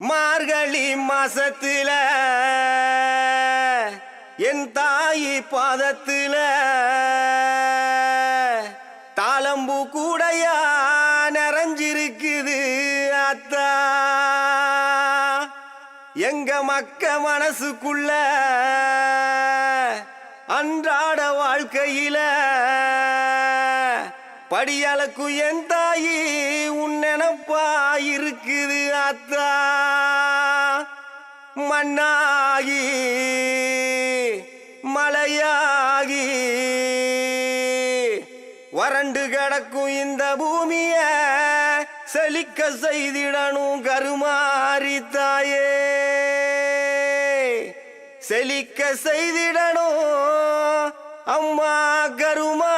மார்கழி மாசத்தில என் தாயி பாதத்தில தாளம்பூ கூடையா நிறைஞ்சிருக்குது அத்தா. எங்க மக்க மனசுக்குள்ள அன்றாட வாழ்க்கையில படியளக்கு என் தாயி உன்னெனப்பா இருக்குது அத்தா மண்ணாகி மலையாகி வறண்டு கிடக்கும் இந்த பூமிய செழிக்க செய்திடணும் கருமாறி தாயே. செழிக்க செய்திடணும் அம்மா கருமா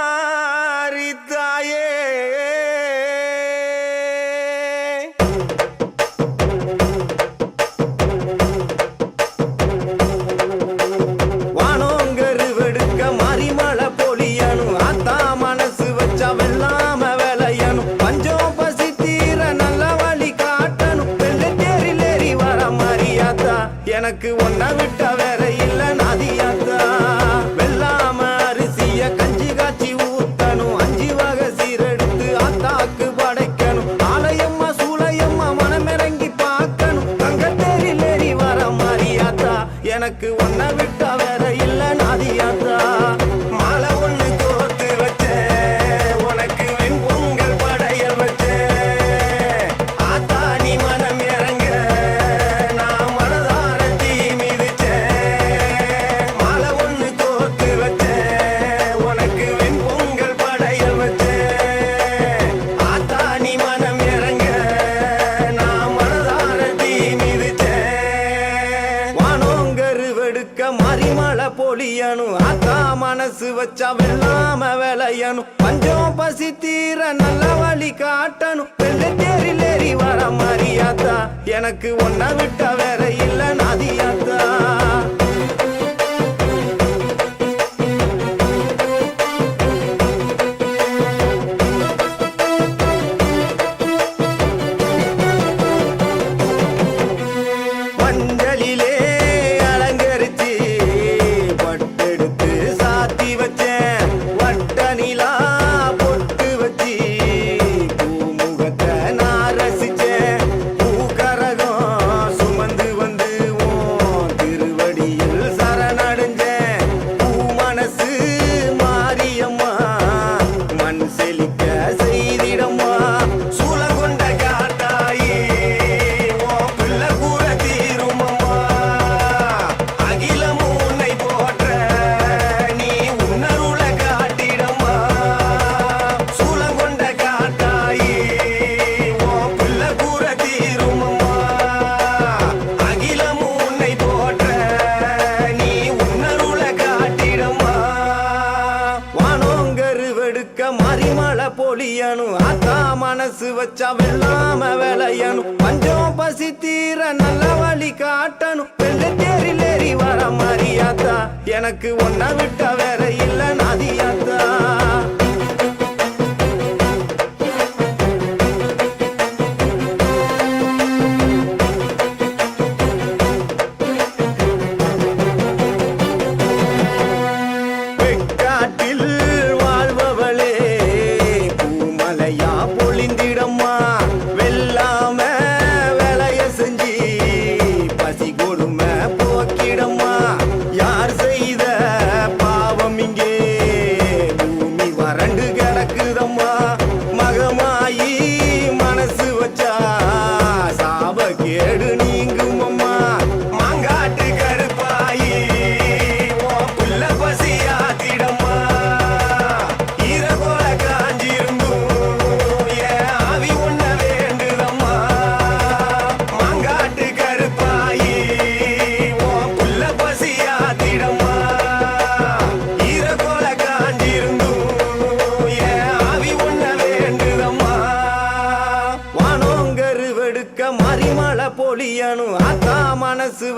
வெள்ளாம விளையணும். பஞ்சம் பசி தீர நல்ல வழி காட்டணும். வெள்ளத்தேரில் ஏறி வர மரியாதா. எனக்கு ஒன்ன விட்ட வேற இல்ல நதியா নীলা மனசு வச்சா வெள்ளாம விளையணும் பஞ்சம் பசி தீர நல்ல வழி காட்டணும். வெள்ள தேரில் ஏறி வர மரியாதா. எனக்கு ஒன்ன விட்ட வேற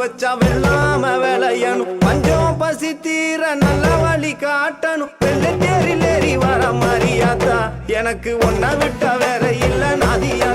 வச்சா வெள்ளாம விளையணும். பஞ்சம் பசி தீர நல்ல வழி காட்டணும். வெள்ளத்தேரில் ஏறி வர மரியாதா. எனக்கு ஒன்ன விட்டா வேற இல்ல நதியா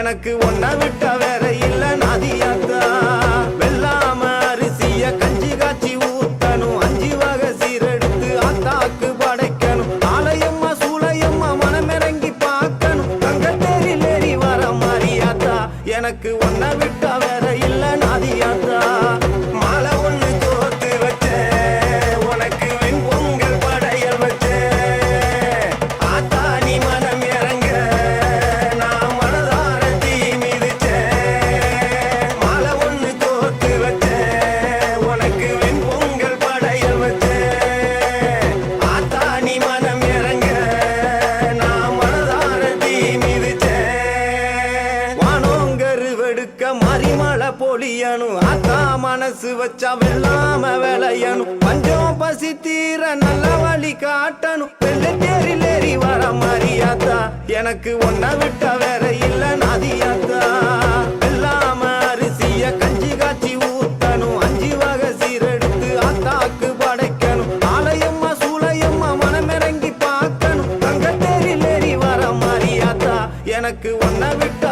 எனக்கு ஒன்ன விட்ட வேற இல்ல நாதியாத்தா வெள்ளாம அரிசிய கஞ்சி காட்சி ஊத்தணும். அஞ்சு வகை சீரெடுத்து அத்தாக்கு படைக்கணும். ஆலயம்மா சூளையம்மா மனமிறங்கி பார்க்கணும். தங்க தேரில் ஏறி வர மாறியாத்தா எனக்கு ஒன்ன விட்டு மனசு வச்சா வெள்ளாம விளையணும். பஞ்சம் பசி தீர நல்ல வழி காட்டணும். வெள்ள தேரில் ஏறி வர மாதிரியாத்தா எனக்கு ஒன்ன விட்ட வேற இல்ல நாதியாத்தா. வெள்ளாம அரிசிய கஞ்சி காய்ச்சி ஊத்தணும். அஞ்சு வகை சீரெடுத்து ஆத்தாக்கு படைக்கணும். ஆலயம்மா சூளையம்மா மனமிறங்கி பார்க்கணும். தங்க தேரில் ஏறி வர மாதிரியாத்தா எனக்கு ஒன்ன விட்ட